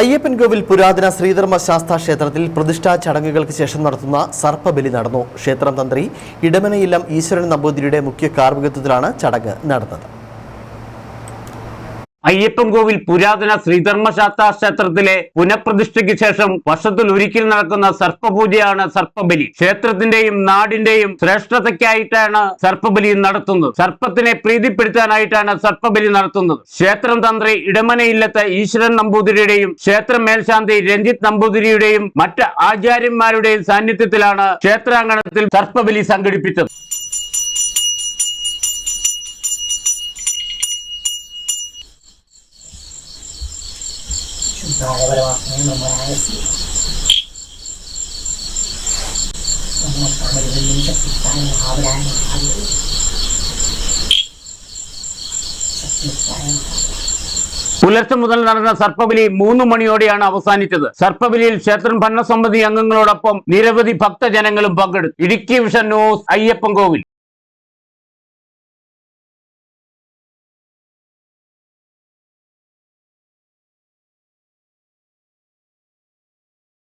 അയ്യപ്പൻകോവിൽ പുരാതന ശ്രീധർമ്മ ശാസ്ത്ര ക്ഷേത്രത്തിൽ പ്രതിഷ്ഠാ ചടങ്ങുകൾക്ക് ശേഷം നടത്തുന്ന സർപ്പബലി നടന്നു. ക്ഷേത്രം തന്ത്രി ഇടമനയില്ലം ഈശ്വരൻ നമ്പൂതിരിയുടെ മുഖ്യ കാർമ്മികത്വത്തിലാണ് ചടങ്ങ് നടന്നത്. അയ്യപ്പൻകോവിൽ പുരാതന ശ്രീധർമ്മശാസ്ത്ര ക്ഷേത്രത്തിലെ പുനഃപ്രതിഷ്ഠയ്ക്ക് ശേഷം വർഷത്തിൽ ഒരിക്കൽ നടക്കുന്ന സർപ്പപൂജയാണ് സർപ്പബലി. ക്ഷേത്രത്തിന്റെയും നാടിന്റെയും ശ്രേഷ്ഠതയ്ക്കായിട്ടാണ് സർപ്പബലി നടത്തുന്നത്. സർപ്പത്തിനെ പ്രീതിപ്പെടുത്താനായിട്ടാണ് സർപ്പബലി നടത്തുന്നത്. ക്ഷേത്രം തന്ത്രി ഇടമനയില്ലത്ത് ഈശ്വരൻ നമ്പൂതിരിയുടെയും ക്ഷേത്ര മേൽശാന്തി രഞ്ജിത്ത് നമ്പൂതിരിയുടെയും മറ്റ് ആചാര്യന്മാരുടെയും സാന്നിധ്യത്തിലാണ് ക്ഷേത്രാങ്കണത്തിൽ സർപ്പബലി സംഘടിപ്പിച്ചത്. ശുദ്ധായ പരമാത്മനെ നമനായസി നമോ താമരവല്ലിയും ശക്തിസ്ഥാന മഹാബലായ മഹാദേവി ശക്തിസ്ഥായ മഹാബല പുലർച്ചെ മുതൽ നടന്ന സർപ്പബലി മൂന്ന് മണിയോടെയാണ് അവസാനിച്ചത്. സർപ്പബലിയിൽ ക്ഷേത്രം ഭരണസമിതി അംഗങ്ങളോടൊപ്പം നിരവധി ഭക്തജനങ്ങളും പങ്കെടുത്തു. Idukki vision news Ayyappankovil.